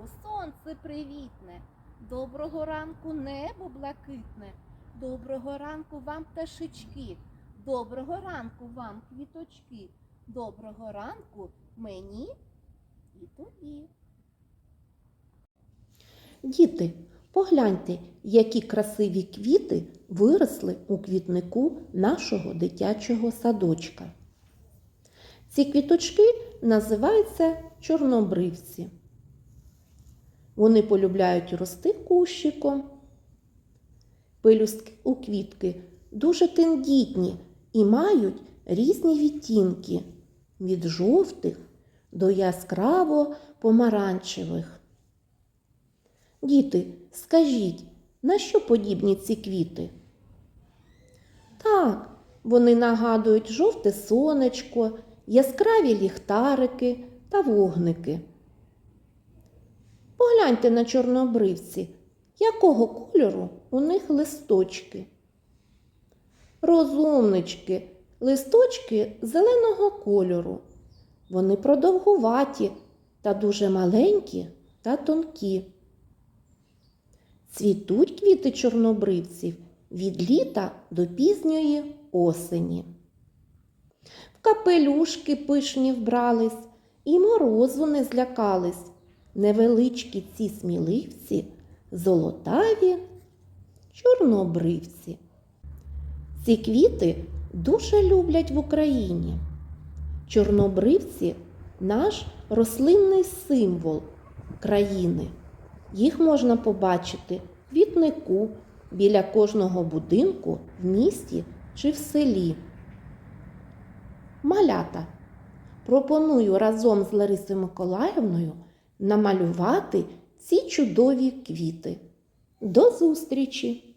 ранку, сонце привітне. Доброго ранку, небо блакитне. Доброго ранку вам пташечки. Доброго ранку вам квіточки. Доброго ранку мені і тобі. Діти, погляньте, які красиві квіти виросли у квітнику нашого дитячого садочка. Ці квіточки називаються чорнобривці. Вони полюбляють рости кущиком. Пелюстки у квітки дуже тендітні і мають різні відтінки від жовтих до яскраво помаранчевих. Діти, скажіть, на що подібні ці квіти? Так, вони нагадують жовте сонечко, яскраві ліхтарики та вогники. Погляньте на чорнобривці, якого кольору у них листочки. Розумнички, листочки зеленого кольору. Вони продовгуваті та дуже маленькі та тонкі. Цвітуть квіти чорнобривців від літа до пізньої осені. В капелюшки пишні вбрались і морозу не злякались. Невеличкі ці сміливці, золотаві чорнобривці. Ці квіти дуже люблять в Україні. Чорнобривці наш рослинний символ країни. Їх можна побачити в квітнику біля кожного будинку в місті чи в селі. Малята. Пропоную разом з Ларисою Миколаївною намалювати ці чудові квіти. До зустрічі!